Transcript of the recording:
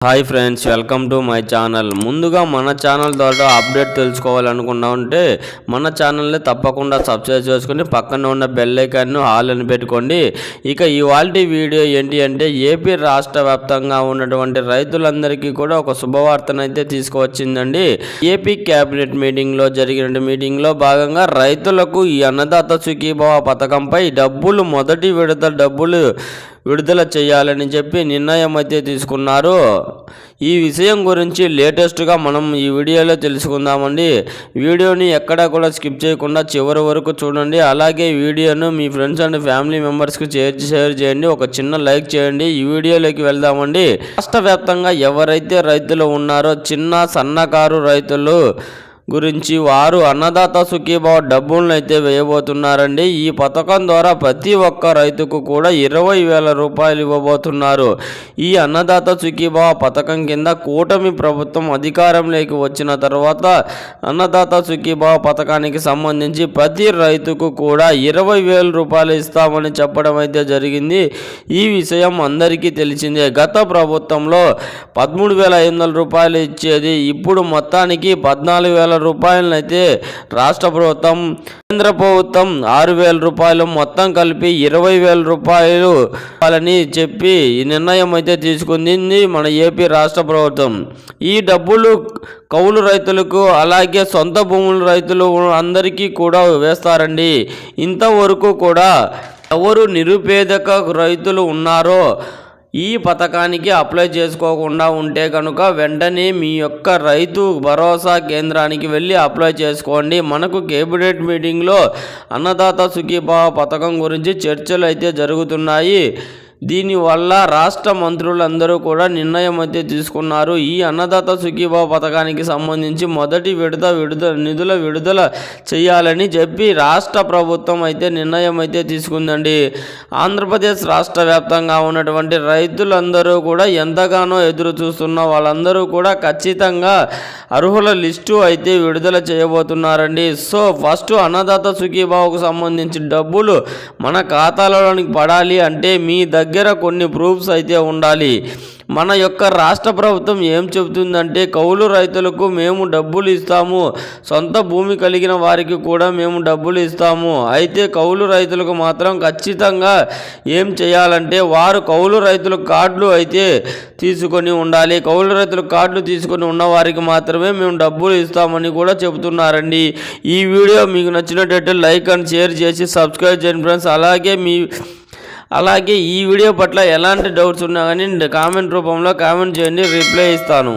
Hi friends welcome to my channel. ముందుగా మన channel ద్వారా అప్డేట్ తెలుసుకోవాలనుకున్నా ఉంటే మన ఛానల్ని తప్పకుండా సబ్స్క్రైబ్ చేసుకుని పక్కన ఉన్న బెల్ ఐకాన్ను ఆల్ అని పెట్టుకోండి. ఇక ఇవాళ వీడియో ఏంటి అంటే ఏపీ రాష్ట్ర వ్యాప్తంగా ఉన్నటువంటి రైతులందరికీ కూడా ఒక శుభవార్తనైతే తీసుకువచ్చిందండి. ఏపీ క్యాబినెట్ మీటింగ్లో జరిగిన మీటింగ్లో భాగంగా రైతులకు ఈ అన్నదాత సుఖీభవ పథకంపై డబ్బులు మొదటి విడత డబ్బులు విడుదల చేయాలని చెప్పి నిర్ణయం అయితే తీసుకున్నారు. ఈ విషయం గురించి లేటెస్ట్గా మనం ఈ వీడియోలో తెలుసుకుందామండి. వీడియోని ఎక్కడా కూడా స్కిప్ చేయకుండా చివరి వరకు చూడండి. అలాగే వీడియోను మీ ఫ్రెండ్స్ అండ్ ఫ్యామిలీ మెంబర్స్కి షేర్ షేర్ చేయండి. ఒక చిన్న లైక్ చేయండి. ఈ వీడియోలోకి వెళ్దామండి. రాష్ట్ర ఎవరైతే రైతులు ఉన్నారో చిన్న సన్నకారు రైతులు గురించి వారు అన్నదాత సుఖీభావ డబ్బులను అయితే వేయబోతున్నారండి. ఈ పథకం ద్వారా ప్రతి ఒక్క రైతుకు కూడా ఇరవై వేల రూపాయలు ఇవ్వబోతున్నారు. ఈ అన్నదాత సుఖీభావ పథకం కింద కూటమి ప్రభుత్వం అధికారంలోకి వచ్చిన తర్వాత అన్నదాత సుఖీభావ పథకానికి సంబంధించి ప్రతి రైతుకు కూడా ఇరవై వేల రూపాయలు ఇస్తామని చెప్పడం అయితే జరిగింది. ఈ విషయం అందరికీ తెలిసిందే. గత ప్రభుత్వంలో పదమూడు వేల ఐదు వందల రూపాయలు ఇచ్చేది ఇప్పుడు మొత్తానికి పద్నాలుగు వేల రూపాయలను అయితే రాష్ట్ర ప్రభుత్వం కేంద్ర ప్రభుత్వం ఆరు వేల రూపాయలు మొత్తం కలిపి ఇరవై వేల రూపాయలు ఇవ్వాలని చెప్పి ఈ నిర్ణయం అయితే తీసుకుంది మన ఏపీ రాష్ట్ర ప్రభుత్వం. ఈ డబ్బులు కౌలు రైతులకు అలాగే సొంత భూముల రైతులు అందరికీ కూడా వేస్తారండి. ఇంతవరకు కూడా ఎవరు నిరుపేదక రైతులు ఉన్నారో ఈ పథకానికి అప్లై చేసుకోకుండా ఉంటే కనుక వెంటనే మీ యొక్క రైతు భరోసా కేంద్రానికి వెళ్ళి అప్లై చేసుకోండి. మనకు కేబినెట్ మీటింగ్లో అన్నదాత సుఖీభావ పథకం గురించి చర్చలు అయితే జరుగుతున్నాయి. దీనివల్ల రాష్ట్ర మంత్రులందరూ కూడా నిర్ణయం అయితే తీసుకున్నారు. ఈ అన్నదాత సుఖీభావ పథకానికి సంబంధించి మొదటి విడత విడుదల నిధుల విడుదల చేయాలని చెప్పి రాష్ట్ర ప్రభుత్వం అయితే నిర్ణయం అయితే తీసుకుందండి. ఆంధ్రప్రదేశ్ రాష్ట్ర వ్యాప్తంగా ఉన్నటువంటి రైతులందరూ కూడా ఎంతగానో ఎదురు చూస్తున్న వాళ్ళందరూ కూడా ఖచ్చితంగా అర్హుల లిస్టు అయితే విడుదల చేయబోతున్నారండి. సో ఫస్ట్ అన్నదాత సుఖీభావకు సంబంధించి డబ్బులు మన ఖాతాలోనికి పడాలి అంటే మీ దగ్గర దగ్గర కొన్ని ప్రూఫ్స్ అయితే ఉండాలి. మన యొక్క రాష్ట్ర ప్రభుత్వం ఏం చెబుతుందంటే కౌలు రైతులకు మేము డబ్బులు ఇస్తాము. సొంత భూమి కలిగిన వారికి కూడా మేము డబ్బులు ఇస్తాము. అయితే కౌలు రైతులకు మాత్రం ఖచ్చితంగా ఏం చేయాలంటే వారు కౌలు రైతుల కార్డులు అయితే తీసుకొని ఉండాలి. కౌలు రైతుల కార్డులు తీసుకొని ఉన్న వారికి మాత్రమే మేము డబ్బులు ఇస్తామని కూడా చెబుతున్నారండి. ఈ వీడియో మీకు నచ్చినట్టు లైక్ అండ్ షేర్ చేసి సబ్స్క్రైబ్ చేయండి ఫ్రెండ్స్. అలాగే మీ అలాగే ఈ వీడియో పట్ల ఎలాంటి డౌట్స్ ఉన్నా కానీ కామెంట్ రూపంలో కామెంట్ చేయండి రిప్లై ఇస్తాను.